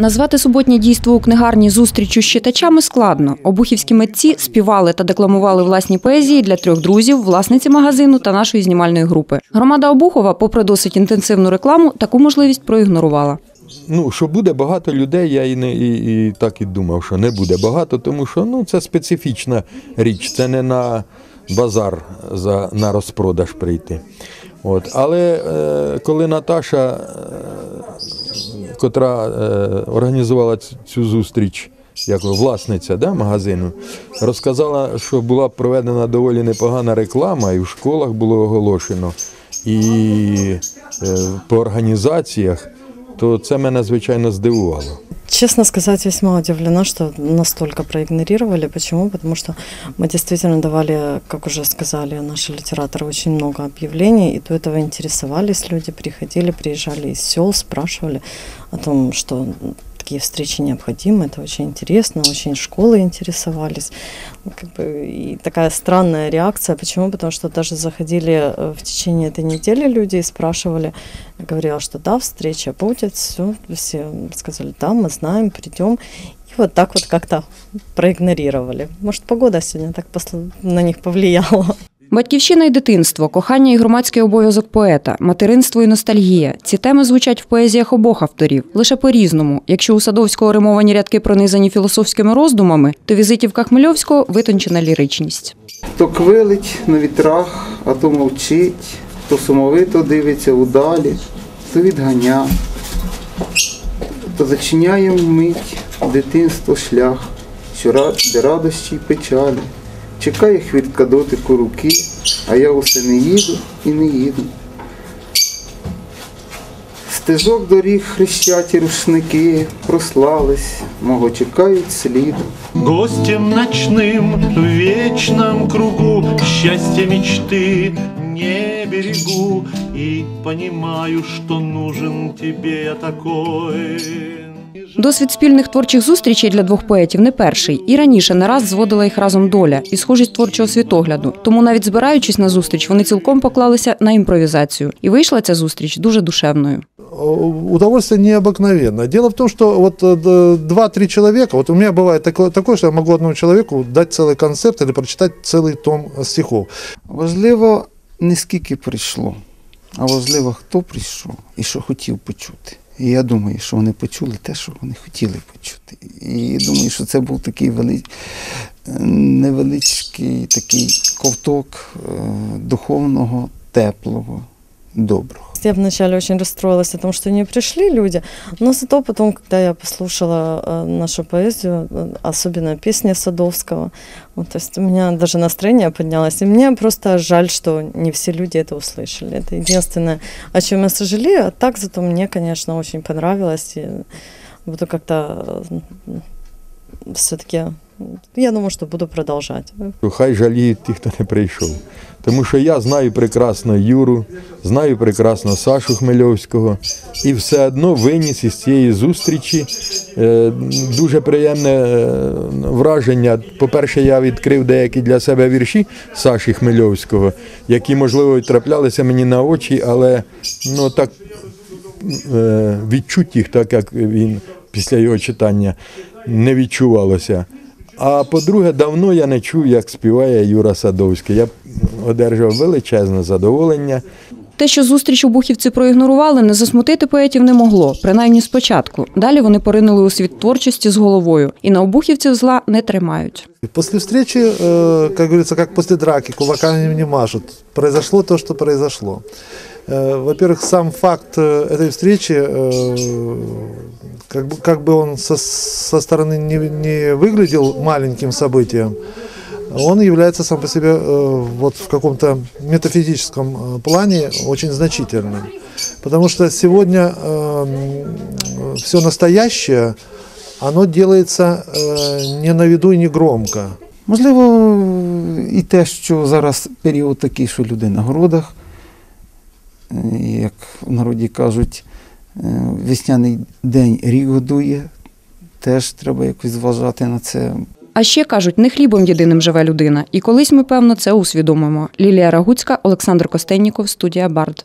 Назвати суботнє дійство у книгарні зустрічю з читачами складно. Обухівські митці співали та декламували власні поезії для трьох друзів, власниці магазину та нашої знімальної групи. Громада Обухова, попри досить інтенсивну рекламу, таку можливість проігнорувала. Ну, що буде багато людей, я і, не, і, і так і думав, що не буде багато, тому що ну, це специфічна річ, це не на базар за, на розпродаж прийти. От. Але е, коли Наташа, е, котра е, організувала цю зустріч, як власниця да, магазину, розказала, що була проведена доволі непогана реклама, і в школах було оголошено, і е, по організаціях, то це мене звичайно здивувало. Честно сказать, весьма удивлена, что настолько проигнорировали. Почему? Потому что мы действительно давали, как уже сказали наши литераторы, очень много объявлений, и до этого интересовались люди, приходили, приезжали из сел, спрашивали о том, что такие встречи необходимы, это очень интересно, очень школы интересовались. Как бы, и такая странная реакция. Почему? Потому что даже заходили э, в течение этой недели люди и спрашивали, говорила, что да, встреча будет, все, все сказали, да, мы знаем, придем. И вот так вот как-то проигнорировали. Может, погода сегодня так на них повлияла. Батьківщина і дитинство, кохання і громадський обов'язок поета, материнство і ностальгія. Ці теми звучать в поезіях обох авторів лише по-різному. Якщо у Садовського римовані рядки пронизані філософськими роздумами, то візитівка Хмельовського витончена ліричність. То квилить на вітрах, а то мовчить, то сумовито дивиться удалі, то відганя, то зачиняє вмить дитинство шлях, що ра- де радощі й печалі. Чекає хвіртка дотику руки, а я усе не їду і не їду. Стежок доріг хрещаті рушники прослались, мого чекають сліду. Гостем ночным в вечном кругу Счастья мечты не берегу И понимаю, что нужен тебе я такой Досвід спільних творчих зустрічей для двох поетів не перший, і раніше не раз зводила їх разом доля і схожість творчого світогляду. Тому навіть збираючись на зустріч, вони цілком поклалися на імпровізацію. І вийшла ця зустріч дуже душевною. удовольствие необыкновенное. Дело в том, что вот э, д- два-три человека, вот у меня бывает такое, такое, что я могу одному человеку дать целый концерт или прочитать целый том стихов. Важливо не скільки прийшло, а важливо, хто прийшов і що хотів почути. І я думаю, що вони почули те, що вони хотіли почути. І думаю, що це був такий вели... е, невеличкий такий ковток е, духовного, теплого, доброго. Я вначале очень расстроилась о том, что не пришли люди, но зато потом, когда я послушала э, нашу поэзию, э, особенно песни Садовского, вот, то есть у меня даже настроение поднялось, и мне просто жаль, что не все люди это услышали. Это единственное, о чем я сожалею, а так зато мне, конечно, очень понравилось, и буду как-то все-таки, я думаю, что буду продолжать. Хай жаліють ті, хто не прийшов. Тому що я знаю прекрасно Юру, знаю прекрасно Сашу Хмельовського, і все одно виніс із цієї зустрічі е, дуже приємне е, враження. По-перше, я відкрив деякі для себе вірші Саші Хмельовського, які, можливо, траплялися мені на очі, але ну, так е, відчуть їх, так як він після його читання не відчувалося. А по-друге, давно я не чув, як співає Юра Садовський. Я одержав величезне задоволення. Те, що зустріч у Бухівці проігнорували, не засмутити поетів не могло, принаймні спочатку. Далі вони поринули у світ творчості з головою і на обухівців зла не тримають. После встречи, э, как говорится, как после драки, кулаками не машут. Произошло то, что произошло. Э, Во-первых, сам факт э, этой встречи, э, как бы, как бы он со, со стороны не, не выглядел маленьким событием, он является сам по себе э, вот в каком-то метафизическом э, плане очень значительным. Потому что сегодня все настоящее, оно делается э, не на виду и не громко. Можливо, і те, що зараз період такий, що люди на городах, е, і, Як в народі кажуть, е, весняний день рік годує, теж треба якось зважати на це. А ще кажуть, не хлібом єдиним живе людина. І колись ми, певно, це усвідомимо. Лілія Рагуцька, Олександр Костенніков, студія Бард.